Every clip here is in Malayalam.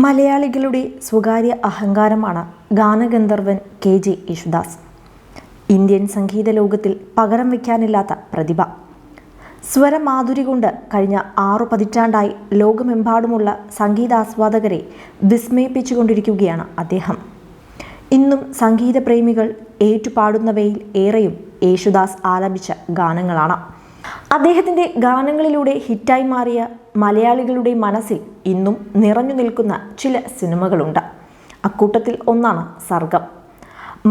മലയാളികളുടെ സ്വകാര്യ അഹങ്കാരമാണ് ഗാനഗന്ധർവൻ കെ ജെ യേശുദാസ്. ഇന്ത്യൻ സംഗീത ലോകത്തിൽ പകരം വയ്ക്കാനില്ലാത്ത പ്രതിഭ. സ്വരമാധുരി കൊണ്ട് കഴിഞ്ഞ ആറു പതിറ്റാണ്ടായി ലോകമെമ്പാടുമുള്ള സംഗീതാസ്വാദകരെ വിസ്മയിപ്പിച്ചുകൊണ്ടിരിക്കുകയാണ് അദ്ദേഹം. ഇന്നും സംഗീത പ്രേമികൾ ഏറ്റുപാടുന്നവയിൽ ഏറെയും യേശുദാസ് ആലപിച്ച ഗാനങ്ങളാണ്. അദ്ദേഹത്തിന്റെ ഗാനങ്ങളിലൂടെ ഹിറ്റായി മാറിയ മലയാളികളുടെ മനസ്സിൽ ഇന്നും നിറഞ്ഞു നിൽക്കുന്ന ചില സിനിമകളുണ്ട്. അക്കൂട്ടത്തിൽ ഒന്നാണ് സർഗം.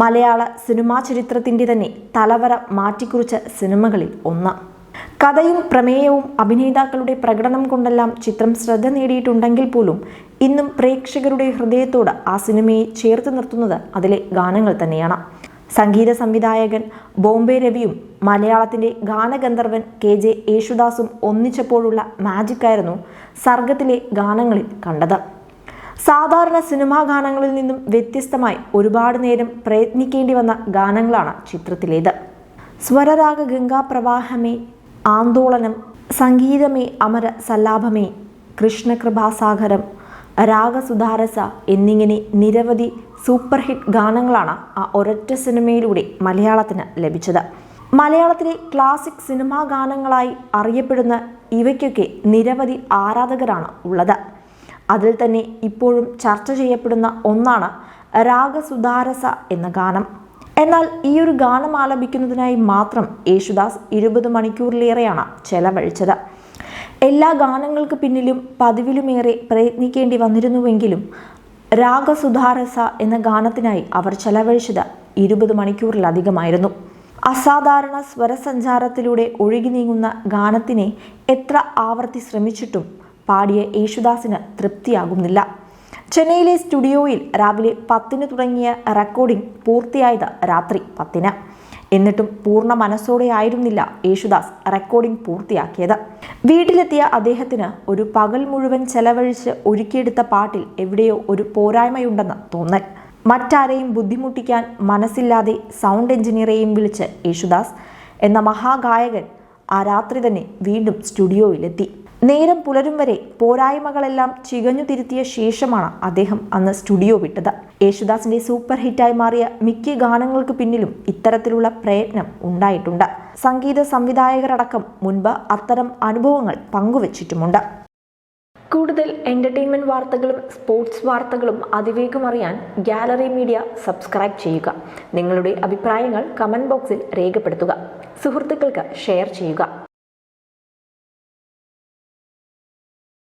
മലയാള സിനിമാ ചരിത്രത്തിന്റെ തന്നെ തലവര മാറ്റിക്കുറിച്ച സിനിമകളിൽ ഒന്ന്. കഥയും പ്രമേയവും അഭിനേതാക്കളുടെ പ്രകടനം കൊണ്ടെല്ലാം ചിത്രം ശ്രദ്ധ നേടിയിട്ടുണ്ടെങ്കിൽ പോലും ഇന്നും പ്രേക്ഷകരുടെ ഹൃദയത്തോട് ആ സിനിമയെ ചേർത്ത് നിർത്തുന്നത് അതിലെ ഗാനങ്ങൾ തന്നെയാണ്. സംഗീത സംവിധായകൻ ബോംബെ രവിയും മലയാളത്തിന്റെ ഗാനഗന്ധർവൻ കെ ജെ യേശുദാസും ഒന്നിച്ചപ്പോഴുള്ള മാജിക്കായിരുന്നു സർഗത്തിലെ ഗാനങ്ങളിൽ കണ്ടത്. സാധാരണ സിനിമാ ഗാനങ്ങളിൽ നിന്നും വ്യത്യസ്തമായി ഒരുപാട് നേരം പ്രയത്നിക്കേണ്ടി വന്ന ഗാനങ്ങളാണ് ചിത്രത്തിലേത്. സ്വരരാഗ ഗംഗാപ്രവാഹമേ ആന്തോളനം സംഗീതമേ അമര സല്ലാഭമേ കൃഷ്ണകൃപാസാഗരം രാഗസുധാരസ എന്നിങ്ങനെ നിരവധി സൂപ്പർ ഹിറ്റ് ഗാനങ്ങളാണ് ആ ഒരൊറ്റ സിനിമയിലൂടെ മലയാളത്തിന് ലഭിച്ചത്. മലയാളത്തിലെ ക്ലാസിക് സിനിമാ ഗാനങ്ങളായി അറിയപ്പെടുന്ന ഇവയ്ക്കൊക്കെ നിരവധി ആരാധകരാണ് ഉള്ളത്. അതിൽ തന്നെ ഇപ്പോഴും ചർച്ച ചെയ്യപ്പെടുന്ന ഒന്നാണ് രാഗസുധാരസ എന്ന ഗാനം. എന്നാൽ ഈ ഒരു ഗാനം ആലപിക്കുന്നതിനായി മാത്രം യേശുദാസ് ഇരുപത് മണിക്കൂറിലേറെയാണ് ചെലവഴിച്ചത്. എല്ലാ ഗാനങ്ങൾക്ക് പിന്നിലും പതിവിലുമേറെ പ്രയത്നിക്കേണ്ടി വന്നിരുന്നുവെങ്കിലും രാഗസുധാരസ എന്ന ഗാനത്തിനായി അവർ ചെലവഴിച്ചത് ഇരുപത് മണിക്കൂറിലധികമായിരുന്നു. അസാധാരണ സ്വരസഞ്ചാരത്തിലൂടെ ഒഴുകി നീങ്ങുന്ന ഗാനത്തിനെ എത്ര ആവർത്തി ശ്രമിച്ചിട്ടും പാടിയ യേശുദാസിന് തൃപ്തിയാകുന്നില്ല. ചെന്നൈയിലെ സ്റ്റുഡിയോയിൽ രാവിലെ പത്തിന് തുടങ്ങിയ റെക്കോർഡിംഗ് പൂർത്തിയായത് രാത്രി പത്തിന്. എന്നിട്ടും പൂർണ മനസ്സോടെ ആയിരുന്നില്ല യേശുദാസ് റെക്കോർഡിംഗ് പൂർത്തിയാക്കിയത്. വീട്ടിലെത്തിയ അദ്ദേഹത്തിന് ഒരു പകൽ മുഴുവൻ ചെലവഴിച്ച് ഒരുക്കിയെടുത്ത പാട്ടിൽ എവിടെയോ ഒരു പോരായ്മയുണ്ടെന്ന് തോന്നൽ. മറ്റാരെയും ബുദ്ധിമുട്ടിക്കാൻ മനസ്സില്ലാതെ സൗണ്ട് എഞ്ചിനീയറെയും വിളിച്ച് യേശുദാസ് എന്ന മഹാഗായകൻ ആ രാത്രി തന്നെ വീണ്ടും സ്റ്റുഡിയോയിലെത്തി. നേരം പുലരും വരെ പോരായ്മകളെല്ലാം ചികഞ്ഞു തിരുത്തിയ ശേഷമാണ് അദ്ദേഹം അന്ന് സ്റ്റുഡിയോ വിട്ടത്. യേശുദാസിന്റെ സൂപ്പർ ഹിറ്റായി മാറിയ മിക്ക ഗാനങ്ങൾക്ക് പിന്നിലും ഇത്തരത്തിലുള്ള പ്രയത്നം ഉണ്ടായിട്ടുണ്ട്. സംഗീത സംവിധായകരടക്കം മുൻപ് അത്തരം അനുഭവങ്ങൾ പങ്കുവച്ചിട്ടുമുണ്ട്. കൂടുതൽ എന്റർടൈൻമെന്റ് വാർത്തകളും സ്പോർട്സ് വാർത്തകളും അതിവേഗം അറിയാൻ ഗാലറി മീഡിയ സബ്സ്ക്രൈബ് ചെയ്യുക. നിങ്ങളുടെ അഭിപ്രായങ്ങൾ കമന്റ് ബോക്സിൽ രേഖപ്പെടുത്തുക. സുഹൃത്തുക്കൾക്ക് ഷെയർ ചെയ്യുക.